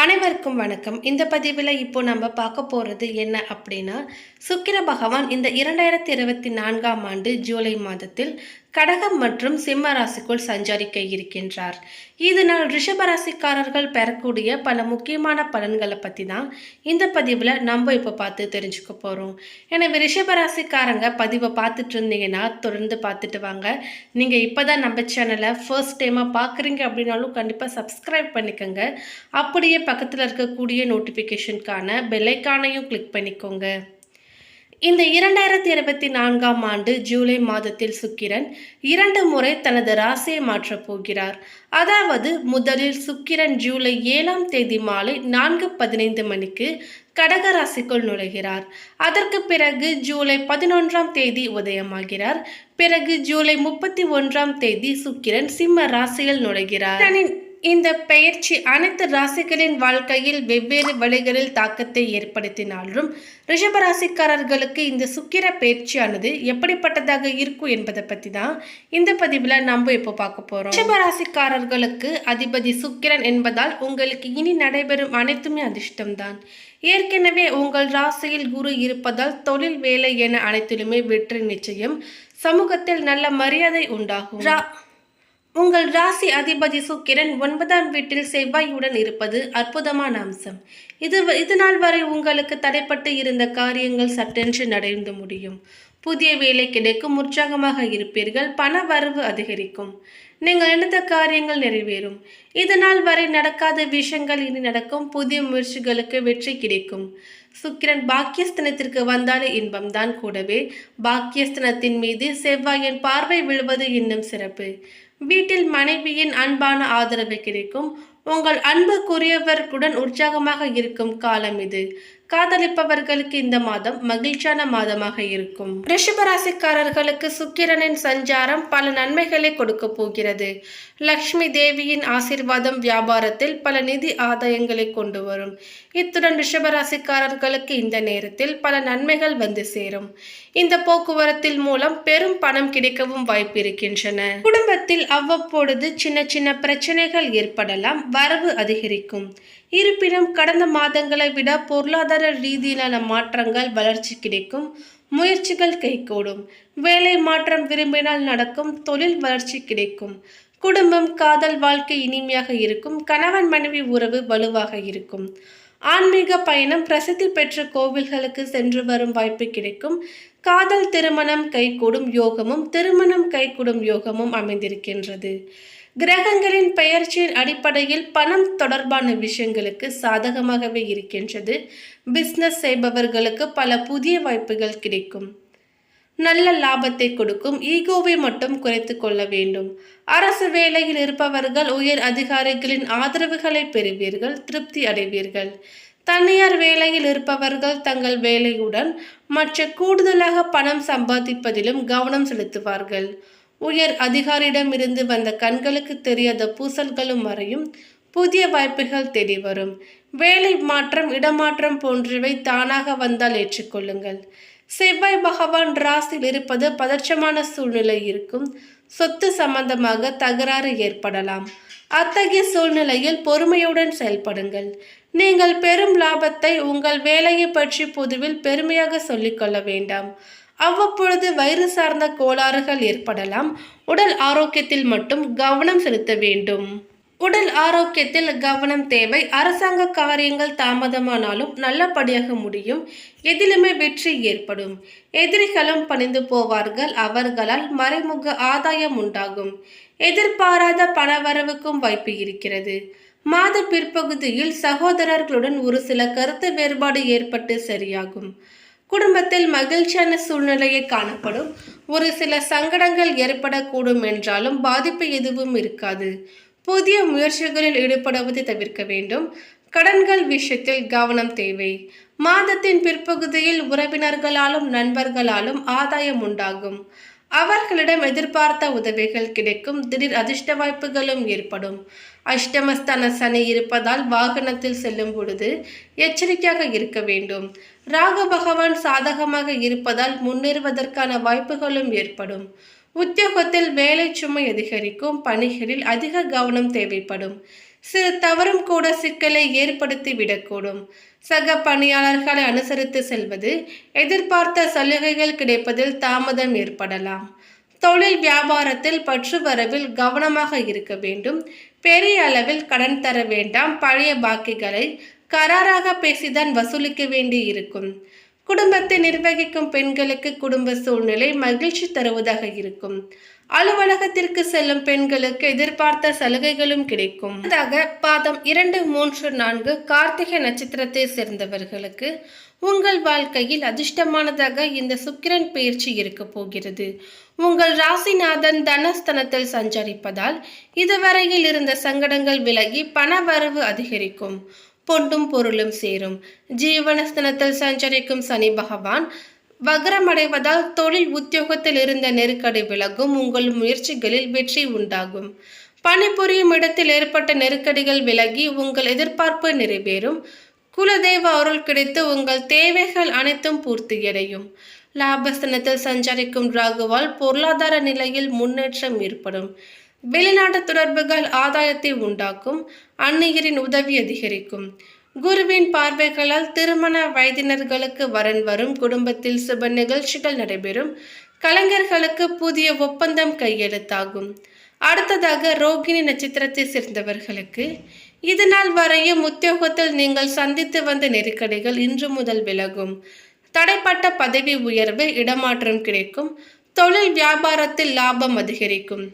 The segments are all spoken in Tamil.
அனைவருக்கும் வணக்கம். இந்த பதிவில் இப்போ நம்ம பார்க்க போகிறது என்ன அப்படின்னா சுக்கிர பகவான் இந்த இரண்டாயிரத்தி இருபத்தி நான்காம் ஆண்டு ஜூலை மாதத்தில் கடகம் மற்றும் சிம்ம ராசிக்குள் சஞ்சரிக்க இருக்கின்றார். இதனால் ரிஷபராசிக்காரர்கள் பெறக்கூடிய பல முக்கியமான பலன்களை பற்றி தான் இந்த பதிவில் நம்ம இப்போ பார்த்து தெரிஞ்சுக்க போகிறோம் எனவே ரிஷபராசிக்காரங்க பதிவை பார்த்துட்டு இருந்தீங்கன்னா தொடர்ந்து பார்த்துட்டு வாங்க. நீங்கள் இப்போ தான் நம்ம சேனலை ஃபர்ஸ்ட் டைமாக பார்க்குறீங்க அப்படின்னாலும் கண்டிப்பாக சப்ஸ்கிரைப் பண்ணிக்கோங்க. அப்படியே பக்கத்தில் இருக்கக்கூடிய நோட்டிஃபிகேஷனுக்கான பெல்லைக்கானையும் கிளிக் பண்ணிக்கோங்க. இந்த இரண்டாயிரத்தி இருபத்தி நான்காம் ஆண்டு ஜூலை மாதத்தில் சுக்கிரன் இரண்டு முறை தனது ராசியை மாற்றப் போகிறார். அதாவது முதலில் சுக்கிரன் ஜூலை ஏழாம் தேதி மாலை நான்கு பதினைந்து மணிக்கு கடக ராசிக்குள் நுழைகிறார். அதற்கு பிறகு ஜூலை பதினொன்றாம் தேதி உதயமாகிறார். பிறகு ஜூலை முப்பத்தி ஒன்றாம் தேதி சுக்கிரன் சிம்ம ராசியில் நுழைகிறார். இந்த பெயர்ச்சி அனைத்து ராசிகளின் வாழ்க்கையில் வெவ்வேறு வழிகளில் தாக்கத்தை ஏற்படுத்தினாலும் ரிஷபராசிக்காரர்களுக்கு இந்த சுக்கிர பயிற்சியானது எப்படிப்பட்டதாக இருக்கும் என்பதை பற்றி தான் இந்த பதிவில் நம்ம இப்போ பார்க்க போகிறோம் ரிஷபராசிக்காரர்களுக்கு அதிபதி சுக்கிரன் என்பதால் உங்களுக்கு இனி நடைபெறும் அனைத்துமே அதிர்ஷ்டம்தான். ஏற்கனவே உங்கள் ராசியில் குரு இருப்பதால் தொழில் வேலை என அனைத்திலுமே வெற்றி நிச்சயம். சமூகத்தில் நல்ல மரியாதை உண்டாகும். ரா- உங்கள் ராசி அதிபதி சுக்கிரன் ஒன்பதாம் வீட்டில் செவ்வாயுடன் இருப்பது அற்புதமான அம்சம். இது இது நாள் வரை உங்களுக்கு தடைப்பட்டு இருந்த காரியங்கள் சட்டென்று நடந்து முடியும். புதிய வேலை கிடைக்கும் உற்சாகமாக இருப்பீர்கள் பண வரவு அதிகரிக்கும். நீங்கள் எடுத்த காரியங்கள் நிறைவேறும். இது நாள் வரை நடக்காத விஷயங்கள் இனி நடக்கும் புதிய முயற்சிகளுக்கு வெற்றி கிடைக்கும். சுக்கிரன் பாக்கியஸ்தனத்திற்கு வந்தாலே இன்பம்தான் கூடவே. பாக்கியஸ்தனத்தின் மீது செவ்வாயின் பார்வை விழுவது இன்னும் சிறப்பு. வீட்டில் மனைவியின் அன்பான ஆதரவு கிடைக்கும். உங்கள் அன்புக்குரியவர்களுடன் உற்சாகமாக இருக்கும் காலம் இது. காதலிப்பவர்களுக்கு இந்த மாதம் மகிழ்ச்சியான மாதமாக இருக்கும். ரிஷபராசிக்காரர்களுக்கு சுக்கிரனின் சஞ்சாரம் பல நன்மைகளை கொடுக்க போகிறது. லக்ஷ்மி தேவியின் ஆசீர்வாதம் வியாபாரத்தில் பல நிதி ஆதாயங்களை கொண்டு வரும். இத்துடன் ரிஷபராசிக்காரர்களுக்கு இந்த நேரத்தில் பல நன்மைகள் வந்து சேரும். இந்த போக்குவரத்தில் மூலம் பெரும் பணம் கிடைக்கவும் வாய்ப்பு இருக்கின்றன குடும்பத்தில் அவ்வப்பொழுது சின்ன சின்ன பிரச்சனைகள் ஏற்படலாம் வரவு அதிகரிக்கும். இருப்பினும் கடந்த மாதங்களை விட பொருளாதார ரீதியிலான மாற்றங்கள் வளர்ச்சி கிடைக்கும் முயற்சிகள் கைகூடும். வேலை மாற்றம் விரும்பினால் நடக்கும் தொழில் வளர்ச்சி கிடைக்கும். குடும்பம் காதல் வாழ்க்கை இனிமையாக இருக்கும் கணவன் மனைவி உறவு வலுவாக இருக்கும். ஆன்மீக பயணம் பிரசித்தி பெற்ற கோவில்களுக்கு சென்று வரும் வாய்ப்பு கிடைக்கும். காதல் திருமணம் கைகூடும் யோகமும் திருமணம் கைகூடும் யோகமும் அமைந்திருக்கின்றது. கிரகங்களின் பெயர்ச்சியின் அடிப்படையில் பணம் தொடர்பான விஷயங்களுக்கு சாதகமாகவே இருக்கின்றது. பிஸ்னஸ் செய்பவர்களுக்கு பல புதிய வாய்ப்புகள் கிடைக்கும். நல்ல லாபத்தை கொடுக்கும். ஈகோவை மட்டும் குறைத்து கொள்ள வேண்டும். அரசு வேலையில் இருப்பவர்கள் உயர் அதிகாரிகளின் ஆதரவுகளை பெறுவீர்கள் திருப்தி அடைவீர்கள். தனியார் வேலையில் இருப்பவர்கள் தங்கள் வேலையுடன் மற்ற கூடுதலாக பணம் சம்பாதிப்பதிலும் கவனம் செலுத்துவார்கள். உயர் அதிகாரியிடமிருந்து வந்த கண்களுக்கு தெரியாத பூசல்களும் மறையும் புதிய வாய்ப்புகள் தேடி வரும். வேலை மாற்றம் இடமாற்றம் போன்றவை தானாக வந்தால் ஏற்றுக்கொள்ளுங்கள். செவ்வாய் பகவான் ராசியில் இருப்பது பதற்றமான சூழ்நிலை இருக்கும். சொத்து சம்பந்தமாக தகராறு ஏற்படலாம். அத்தகைய சூழ்நிலையில் பொறுமையுடன் செயல்படுங்கள். நீங்கள் பெரும் லாபத்தை உங்கள் வேலையை பற்றி பொதுவில் பெருமையாக சொல்லிக்கொள்ள வேண்டாம். அவ்வப்பொழுது வயிறு சார்ந்த கோளாறுகள் ஏற்படலாம். உடல் ஆரோக்கியத்தில் மட்டும் கவனம் செலுத்த வேண்டும். உடல் ஆரோக்கியத்தில் கவனம் தேவை. அரசாங்க காரியங்கள் தாமதமானாலும் நல்லபடியாக முடியும். எதிலுமே வெற்றி ஏற்படும். எதிரிகளும் பணிந்து போவார்கள். அவர்களால் மறைமுக ஆதாயம் உண்டாகும். எதிர்பாராத பணவரவுக்கும் வாய்ப்பு இருக்கிறது. மாத பிற்பகுதியில் சகோதரர்களுடன் ஒரு சில கருத்து வேறுபாடு ஏற்பட்டு சரியாகும். குடும்பத்தில் மகிழ்ச்சியான சூழ்நிலையை காணப்படும். ஒரு சில சங்கடங்கள் ஏற்படக்கூடும் என்றாலும் பாதிப்பு எதுவும் இருக்காது. புதிய முயற்சிகளில் ஈடுபடுவதை தவிர்க்க வேண்டும். கடன்கள் விஷயத்தில் கவனம் தேவை. மாதத்தின் பிற்பகுதியில் உறவினர்களாலும் நண்பர்களாலும் ஆதாயம் உண்டாகும். அவர்களிடம் எதிர்பார்த்த உதவிகள் கிடைக்கும். திடீர் அதிர்ஷ்ட வாய்ப்புகளும் ஏற்படும். அஷ்டமஸ்தான சனி இருப்பதால் வாகனத்தில் செல்லும் பொழுது எச்சரிக்கையாக இருக்க வேண்டும். ராக பகவான் சாதகமாக இருப்பதால் முன்னேறுவதற்கான வாய்ப்புகளும் ஏற்படும். உத்தியோகத்தில் வேலை சுமை அதிகரிக்கும் பணிகளில் அதிக கவனம் தேவைப்படும். சிறு தவறும் கூட சிக்கலை ஏற்படுத்தி விடக்கூடும். சக பணியாளர்களை அனுசரித்து செல்வது எதிர்பார்த்த சலுகைகள் கிடைப்பதில் தாமதம் ஏற்படலாம். தொழில் வியாபாரத்தில் பற்று வரவில் கவனமாக இருக்க வேண்டும். பெரிய அளவில் கடன் தர வேண்டாம். பழைய பாக்கிகளை கராராக பேசிதான் வசூலிக்க வேண்டி இருக்கும் குடும்பத்தை நிர்வகிக்கும் பெண்களுக்கு குடும்ப சூழ்நிலை மகிழ்ச்சி தருவதாக இருக்கும். அலுவலகத்திற்கு செல்லும் பெண்களுக்கு எதிர்பார்த்த சலுகைகளும் கிடைக்கும். அதாக பாதம் இரண்டு மூன்று நான்கு கார்த்திகை நட்சத்திரத்தை சேர்ந்தவர்களுக்கு உங்கள் வாழ்க்கையில் அதிர்ஷ்டமானதாக இந்த சுக்கிரன் பயிற்சி இருக்க போகிறது. உங்கள் ராசிநாதன் தனஸ்தனத்தில் சஞ்சரிப்பதால் இதுவரையில் இருந்த சங்கடங்கள் விலகி பண வரவு அதிகரிக்கும். பொண்டும் பொருளும் சேரும். ஜீவனஸ்தனத்தில் சஞ்சரிக்கும் சனி பகவான் வக்ரமடைவதால் தொழில் உத்தியோகத்தில் இருந்த நெருக்கடி விலகும் உங்கள் முயற்சிகளில் வெற்றி உண்டாகும். பணிபுரியும் இடத்தில் ஏற்பட்ட நெருக்கடிகள் விலகி உங்கள் எதிர்பார்ப்பு நிறைவேறும். குலதெய்வ அருள் கிடைத்து உங்கள் தேவைகள் அனைத்தும் பூர்த்தியடையும் லாபஸ்தனத்தில் சஞ்சரிக்கும் ராகுவால் பொருளாதார நிலையில் முன்னேற்றம் ஏற்படும். வெளிநாட்டு தொடர்புகள் ஆதாயத்தை உண்டாக்கும் அன்னையரின் உதவி அதிகரிக்கும். குருவின் பார்வைகளால் திருமண வயதினர்களுக்கு வரன் வரும் குடும்பத்தில் சுப நிகழ்ச்சிகள் நடைபெறும் கலைஞர்களுக்கு புதிய ஒப்பந்தம் கையெழுத்தாகும். அடுத்ததாக ரோகிணி நட்சத்திரத்தை சேர்ந்தவர்களுக்கு இதனால் வரையும் உத்தியோகத்தில் நீங்கள் சந்தித்து வந்த நெருக்கடிகள் இன்று முதல் விலகும். தடைப்பட்ட பதவி உயர்வு இடமாற்றம் கிடைக்கும் தொழில் வியாபாரத்தில் லாபம் அதிகரிக்கும்.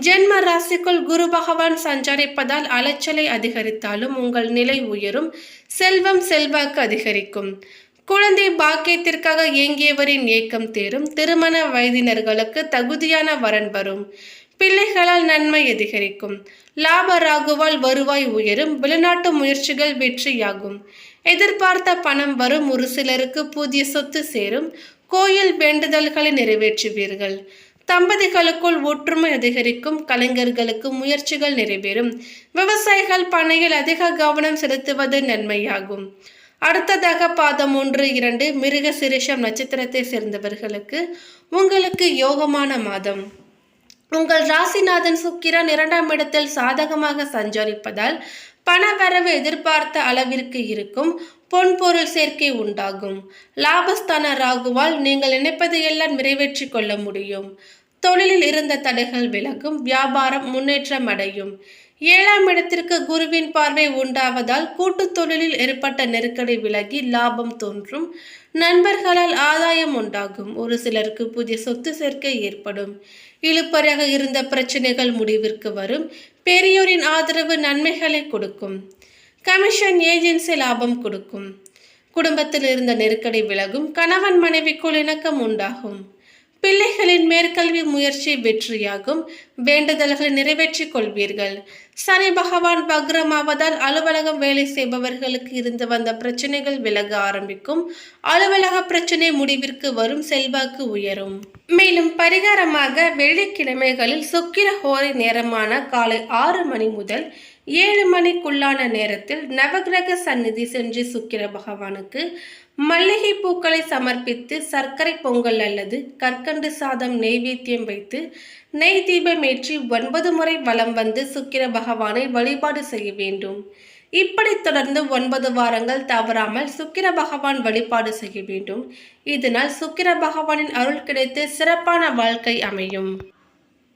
ஜென்ம ராசிக்குள் குரு பகவான் சஞ்சரிப்பதால் அலைச்சலை அதிகரித்தாலும் உங்கள் நிலை உயரும் செல்வம் செல்வாக்கு அதிகரிக்கும். குழந்தை பாக்கியத்திற்காக இயங்கியவரின் ஏக்கம் தேரும் திருமண வயதினர்களுக்கு தகுதியான வரன் வரும். பிள்ளைகளால் நன்மை அதிகரிக்கும். லாப ராகுவால் வருவாய் உயரும் வெளிநாட்டு முயற்சிகள் வெற்றியாகும். எதிர்பார்த்த பணம் வரும் ஒரு சிலருக்கு புதிய சொத்து சேரும். கோயில் வேண்டுதல்களை நிறைவேற்றுவீர்கள். தம்பதிகளுக்குள் ஒற்றுமை அதிகரிக்கும் கலைஞர்களுக்கு முயற்சிகள் நிறைவேறும். விவசாயிகள் பணியில் அதிக கவனம் செலுத்துவது நன்மையாகும். அடுத்ததாக பாதம் ஒன்று இரண்டு மிருக சிரிஷம் நட்சத்திரத்தை சேர்ந்தவர்களுக்கு உங்களுக்கு யோகமான மாதம். உங்கள் ராசிநாதன் சுக்கிரன் இரண்டாம் இடத்தில் சாதகமாக சஞ்சரிப்பதால் பணவரவு எதிர்பார்த்த அளவிற்கு இருக்கும் பொன்பொருள் சேர்க்கை உண்டாகும். லாபஸ்தான ராகுவால் நீங்கள் நினைப்பது எல்லாம் நிறைவேற்றி கொள்ள முடியும். தொழிலில் இருந்த தடைகள் விலகும் வியாபாரம் முன்னேற்றம் அடையும். ஏழாம் இடத்திற்கு குருவின் பார்வை உண்டாவதால் கூட்டு தொழிலில் ஏற்பட்ட நெருக்கடி விலகி லாபம் தோன்றும். நண்பர்களால் ஆதாயம் உண்டாகும். ஒரு சிலருக்கு புதிய சொத்து சேர்க்கை ஏற்படும். இழுப்பறையாக இருந்த பிரச்சனைகள் முடிவிற்கு வரும். பெரியோரின் ஆதரவு நன்மைகளை கொடுக்கும். கமிஷன் ஏஜென்சி லாபம் கொடுக்கும். குடும்பத்தில் இருந்த நெருக்கடி விலகும். கணவன் மனைவிக்குள் இணக்கம் உண்டாகும். பிள்ளைகளின் மேற்கல்வி முயற்சி வெற்றியாகும். வேண்டுதல்களை நிறைவேற்றிக் கொள்வீர்கள். சனி பகவான் பக்ரமாவதால் அலுவலகம் வேலை செய்பவர்களுக்கு இருந்து வந்த பிரச்சனைகள் விலக ஆரம்பிக்கும். அலுவலக பிரச்சனை முடிவிற்கு வரும் செல்வாக்கு உயரும். மேலும் பரிகாரமாக வெள்ளிக்கிழமைகளில் சுக்கிர ஹோரை நேரமான காலை ஆறு மணி முதல் ஏழு மணிக்குள்ளான நேரத்தில் நவகிரக சந்நிதி சென்று சுக்கிர பகவானுக்கு மல்லிகை பூக்களை சமர்ப்பித்து சர்க்கரை பொங்கல் அல்லது கற்கண்டு சாதம் நெய்வேத்தியம் வைத்து நெய் தீபம் ஏற்றி ஒன்பது முறை வலம் வந்து சுக்கிர பகவானை வழிபாடு செய்ய வேண்டும். இப்படி தொடர்ந்து ஒன்பது வாரங்கள் தவறாமல் சுக்கிர பகவான் வழிபாடு செய்ய வேண்டும். இதனால் சுக்கிர பகவானின் அருள் கிடைத்து சிறப்பான வாழ்க்கை அமையும்.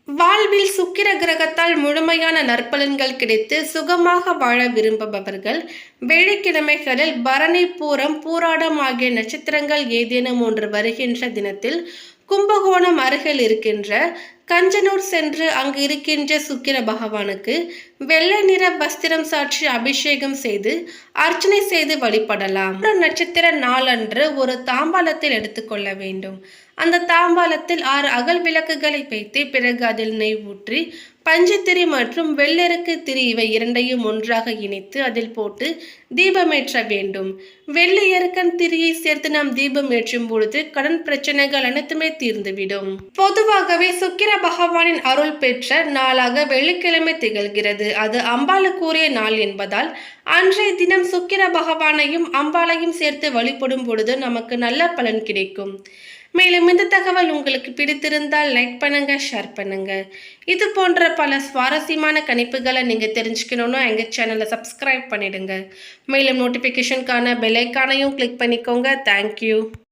வாழ்வில் சுக்கிர கிரகத்தால் முழுமையான நற்பலன்கள் கிடைத்து சுகமாக வாழ விரும்புபவர்கள் வெள்ளிக்கிழமைகளில் பரணி பூரம் பூராடம் ஆகிய நட்சத்திரங்கள் ஏதேனும் ஒன்று வருகின்ற தினத்தில் கும்பகோணம் அருகில் இருக்கின்ற கஞ்சனூர் சென்று அங்கு இருக்கின்ற சுக்கிர பகவானுக்கு வெள்ளை நிற வஸ்திரம் சாற்றி அபிஷேகம் செய்து அர்ச்சனை செய்து வழிபடலாம். ஒரு நட்சத்திர நாளன்று ஒரு தாம்பாலத்தில் எடுத்துக்கொள்ள வேண்டும். அந்த தாம்பாலத்தில் ஆறு அகல் விளக்குகளை வைத்து பிறகு அதில் நெய் ஊற்றி பஞ்சுத்திரி மற்றும் வெள்ளெருக்கு திரி இவை இரண்டையும் ஒன்றாக இணைத்து அதில் போட்டு தீபமேற்ற வேண்டும். வெள்ளை எருக்கன் திரியை சேர்த்து நாம் தீபம் ஏற்றும் பொழுது கடன் பிரச்சனைகள் அனைத்துமே தீர்ந்துவிடும். பொதுவாகவே சுக்கிர பகவானின் அருள் பெற்ற நாளாக வெள்ளிக்கிழமை திகழ்கிறது. அது அம்பாளுக்குரிய நாள் என்பதால் அன்றைய தினம் சுக்கிர பகவானையும் அம்பாளையும் சேர்த்து வழிபடும் பொழுது நமக்கு நல்ல பலன் கிடைக்கும். மேலும் இந்த தகவல் உங்களுக்கு பிடித்திருந்தால் லைக் பண்ணுங்க ஷேர் பண்ணுங்க. இது போன்ற பல சுவாரஸ்யமான கணிப்புகளை நீங்க தெரிஞ்சுக்கணும்னா எங்க சேனலை சப்ஸ்கிரைப் பண்ணிடுங்க. மேலும் நோட்டிஃபிகேஷனுக்கான பெல் ஐக்கானையும் கிளிக் பண்ணிக்கோங்க. Thank you